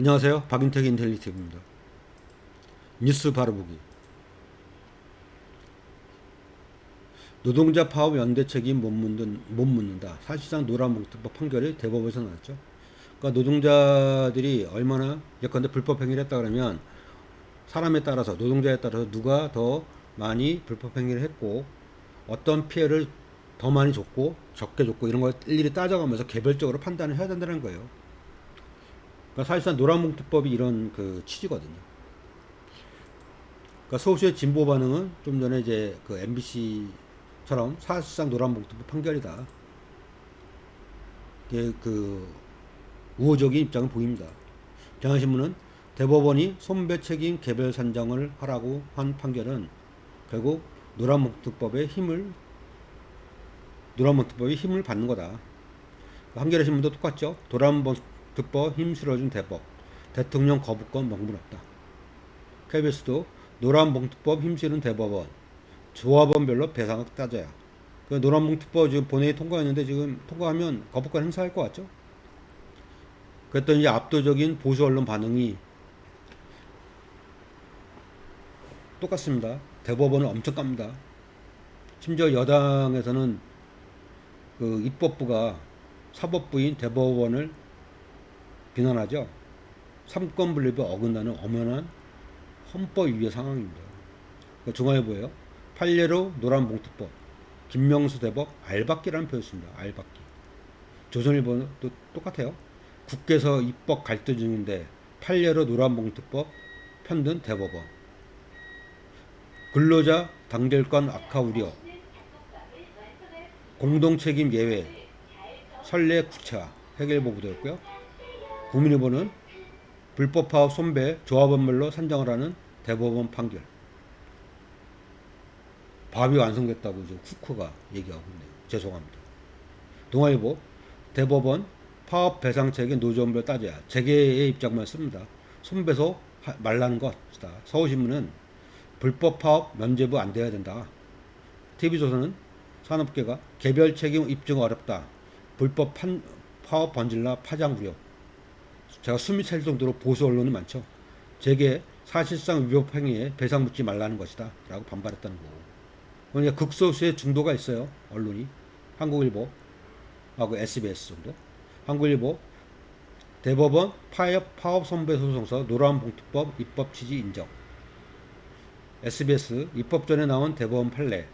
안녕하세요. 박인택 인텔리티브입니다. 뉴스 바로 보기. 노동자 파업 연대 책임 못, 묻는, 못 묻는다. 사실상 노란봉투법 판결이 대법원에서 나왔죠. 그러니까 노동자들이 얼마나 예컨대 불법 행위를 했다 그러면 사람에 따라서 노동자에 따라서 누가 더 많이 불법 행위를 했고 어떤 피해를 더 많이 줬고 적게 줬고 이런 걸 일일이 따져가면서 개별적으로 판단을 해야 된다는 거예요. 그러니까 사실상 노란봉투법이 이런 그 취지거든요. 그러니까 소수의 진보 반응은 좀 전에 이제 그 MBC처럼 사실상 노란봉투법 판결이다. 이게 그 우호적인 입장을 보입니다. 경향신문은 대법원이 손배 책임 개별 산정을 하라고 한 판결은 결국 노란봉투법의 힘을 노란봉투법이 힘을 받는 거다. 한겨레 신문도 똑같죠. 노란봉 투법 힘 실어준 대법. 대통령 거부권 명분 없다. KBS도 노란봉투법 힘 실은 대법원. 조합원별로 배상額따져야. 그 노란봉투법 지금 본회의 통과했는데 지금 통과하면 거부권 행사할 것 같죠? 그랬더니 압도적인 보수 언론 반응이 똑같습니다. 대법원은 엄청 깝니다. 심지어 여당에서는 그 입법부가 사법부인 대법원을 비난하죠. 삼권 분립에 어긋나는 엄연한 헌법 위의 상황입니다. 그 중앙일보예요. 판례로 노란 봉투법, 김명수 대법 알박기라는 표현습니다. 알박기. 조선일보도 똑같아요. 국회에서 입법 갈등 중인데 판례로 노란 봉투법 편든 대법원. 근로자 단결권 악화 우려. 공동 책임 예외. 선례 구차 해결 보고되었고요. 국민일보는 불법 파업 손배 조합원별로 산정을 하는 대법원 판결. 밥이 완성됐다고 이제 쿠커가 얘기하고 있네요. 죄송합니다. 동아일보 대법원 파업 배상책의 노조원별 따져야 재계의 입장만 씁니다. 손배소 하- 말라는 것이다. 서울신문은 불법 파업 면제부 안 돼야 된다. TV조선은 산업계가 개별 책임 입증 어렵다. 불법 판, 파업 번질라 파장 우려. 제가 숨이 찰 정도로 보수 언론이 많죠. 재계 사실상 위법 행위에 배상 묻지 말라는 것이다. 라고 반발했다는 거고. 그러니까 극소수의 중도가 있어요. 언론이. 한국일보 하고 SBS 정도. 한국일보 대법원 파업, 파업 선배 소송서 노란 봉투법 입법 취지 인정. SBS 입법 전에 나온 대법원 판례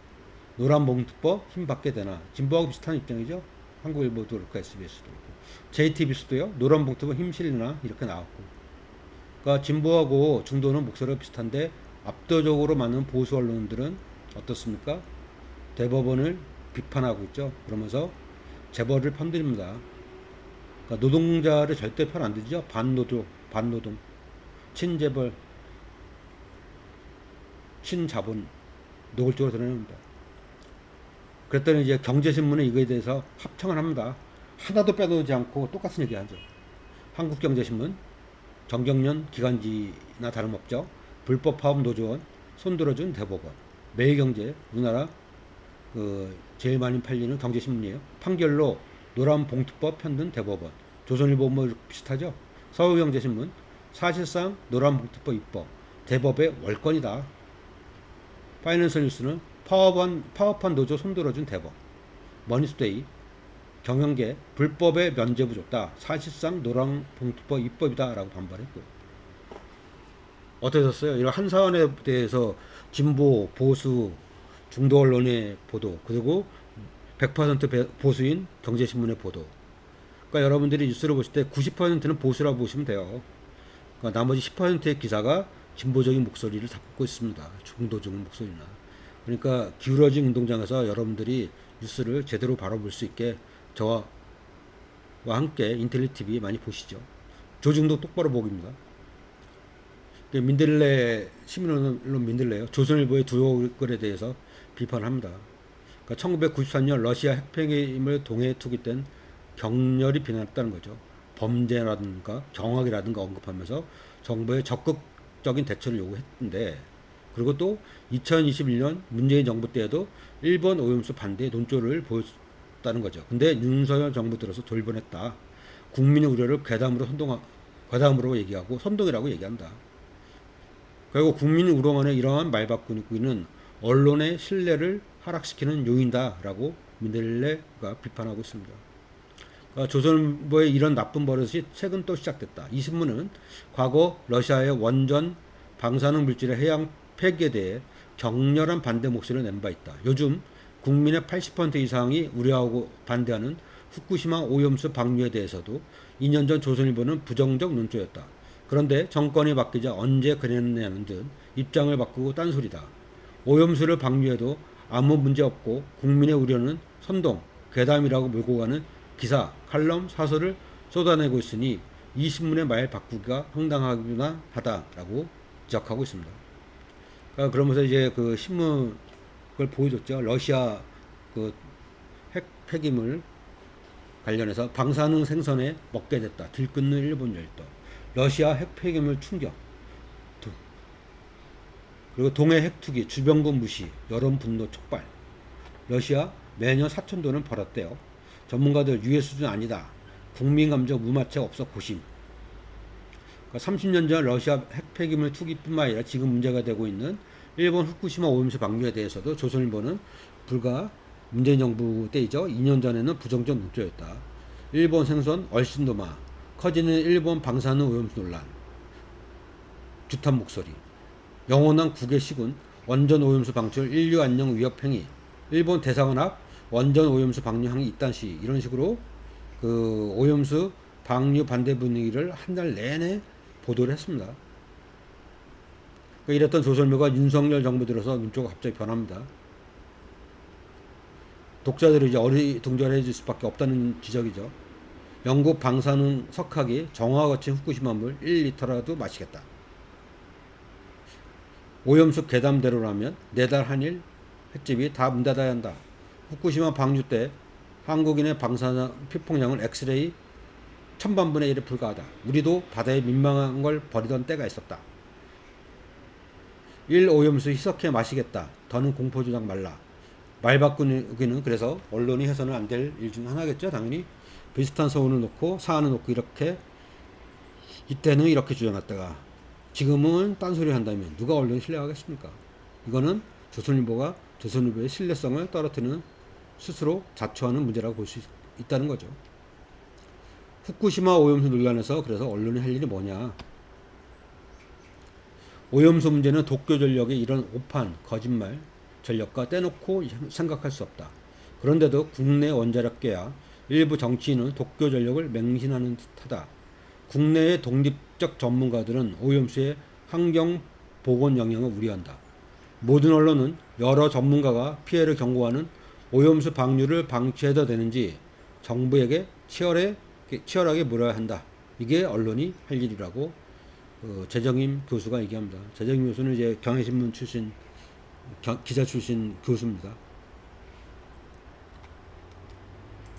노란 봉투법 힘 받게 되나 진보하고 비슷한 입장이죠. 한국일보도 그렇고 SBS도 그렇고 JTBC도요 노란 봉투법 힘 실리나 이렇게 나왔고. 그러니까 진보하고 중도는 목소리가 비슷한데 압도적으로 많은 보수 언론들은 어떻습니까? 대법원을 비판하고 있죠. 그러면서 재벌을 편들입니다. 그러니까 노동자를 절대 편 안 들죠. 반노조, 반노동, 친재벌, 친자본 노골적으로 드러냅니다. 그랬더니 이제 경제신문은 이거에 대해서 합청을 합니다. 하나도 빼놓지 않고 똑같은 얘기하죠. 한국경제신문, 정경련 기간지나 다름없죠. 불법 파업 노조원 손들어준 대법원, 매일경제 우리나라 그 제일 많이 팔리는 경제신문이에요. 판결로 노란 봉투법 편든 대법원, 조선일보 뭐 비슷하죠. 서울경제신문 사실상 노란 봉투법 입법 대법의 월권이다. 파이낸셜 뉴스는 파업한 파업한 노조 손들어준 대법, 머니스데이 경영계 불법의 면제부 줬다. 사실상 노란 봉투법 입법이다 라고 반발했고요. 어떠셨어요? 이런 한 사안에 대해서 진보, 보수, 중도 언론의 보도 그리고 100% 배- 보수인 경제신문의 보도. 그러니까 여러분들이 뉴스를 보실 때 90%는 보수라고 보시면 돼요. 그러니까 나머지 10%의 기사가 진보적인 목소리를 담고 있습니다. 중도적인 목소리나. 그러니까 기울어진 운동장에서 여러분들이 뉴스를 제대로 바라볼 수 있게 저와 와 함께 인텔리 TV 많이 보시죠. 조중도 똑바로 보기입니다. 그 민들레 시민언론 민들레요. 조선일보의 두 글에 대해서 비판합니다. 그러니까 1994년 러시아 핵폐기임을 동해에 투기된 격렬히 비난했다는 거죠. 범죄라든가 경악이라든가 언급하면서 정부의 적극적인 대처를 요구했는데 그리고 또 2021년 문재인 정부 때에도 일본 오염수 반대 논조를 보였다는 거죠. 근데 윤석열 정부 들어서 돌변했다. 국민의 우려를 괴담으로 선동하, 과다함으로 얘기하고 선동이라고 얘기한다. 결국 국민 우롱안의 이러한 말바꾸기는 언론의 신뢰를 하락시키는 요인다라고 민델레가 비판하고 있습니다. 그러니까 조선일보의 이런 나쁜 버릇이 최근 또 시작됐다. 이 신문은 과거 러시아의 원전 방사능 물질의 해양 폐기에 대해 격렬한 반대 목소리를 낸 바 있다. 요즘 국민의 80% 이상이 우려하고 반대하는 후쿠시마 오염수 방류에 대해서도 2년 전 조선일보는 부정적 논조였다. 그런데 정권이 바뀌자 언제 그랬냐는 듯 입장을 바꾸고 딴소리다. 오염수를 방류해도 아무 문제 없고 국민의 우려는 선동, 괴담이라고 몰고 가는 기사, 칼럼, 사설을 쏟아내고 있으니 이 신문의 말 바꾸기가 황당하구나 하다라고 지적하고 있습니다. 그러니까 그러면서 이제 그 신문 그걸 보여줬죠. 러시아 그 핵 폐기물 관련해서 방사능 생선에 먹게 됐다. 들끓는 일본 열도. 러시아 핵 폐기물 충격. 두- 그리고 동해 핵 투기, 주변국 무시, 여론 분노 촉발. 러시아 매년 4천 돈을 벌었대요. 전문가들 유해 수준 아니다. 국민 감정 무마책 없어 고심. 그러니까 30년 전 러시아 핵 폐기물 투기뿐만 아니라 지금 문제가 되고 있는 일본 후쿠시마 오염수 방류에 대해서도 조선일보는 불과 문재인 정부 때이죠. 2년 전에는 부정적 논조였다. 일본 생선 얼씬 도마 커지는 일본 방사능 오염수 논란 규탄 목소리 영원한 국외 시군 원전 오염수 방출 인류 안녕 위협 행위 일본 대사관 앞 원전 오염수 방류 항의 이딴 시 이런 식으로 그 오염수 방류 반대 분위기를 한 달 내내 보도를 했습니다. 그러니까 이랬던 조선일보가 윤석열 정부 들어서 눈초가 갑자기 변합니다. 독자들이 이제 어리둥절해질 수밖에 없다는 지적이죠. 영국 방사능 석학이 정화와 거친 후쿠시마 물 1리터라도 마시겠다. 오염수 괴담대로라면 내달 한일 횟집이 다 문 닫아야 한다. 후쿠시마 방류 때 한국인의 방사능 피폭량은 엑스레이 천반분의 1에 불과하다. 우리도 바다에 민망한 걸 버리던 때가 있었다. 1 오염수 희석해 마시겠다. 더는 공포주장 말라. 말 바꾸기는 그래서 언론이 해서는 안 될 일 중 하나겠죠. 당연히 비슷한 소원을 놓고 사안을 놓고 이렇게 이때는 이렇게 주장했다가 지금은 딴소리 한다면 누가 언론 신뢰하겠습니까? 이거는 조선일보가 조선일보의 신뢰성을 떨어뜨리는 스스로 자초하는 문제라고 볼 수 있다는 거죠. 후쿠시마 오염수 논란에서 그래서 언론이 할 일이 뭐냐? 오염수 문제는 도쿄 전력의 이런 오판, 거짓말, 전력과 떼놓고 생각할 수 없다. 그런데도 국내 원자력계야 일부 정치인은 도쿄 전력을 맹신하는 듯하다. 국내의 독립적 전문가들은 오염수의 환경 보건 영향을 우려한다. 모든 언론은 여러 전문가가 피해를 경고하는 오염수 방류를 방치해도 되는지 정부에게 치열해, 치열하게 물어야 한다. 이게 언론이 할 일이라고 어, 재정임 교수가 얘기합니다. 재정임 교수는 이제 경향신문 출신 겨- 기자 출신 교수입니다.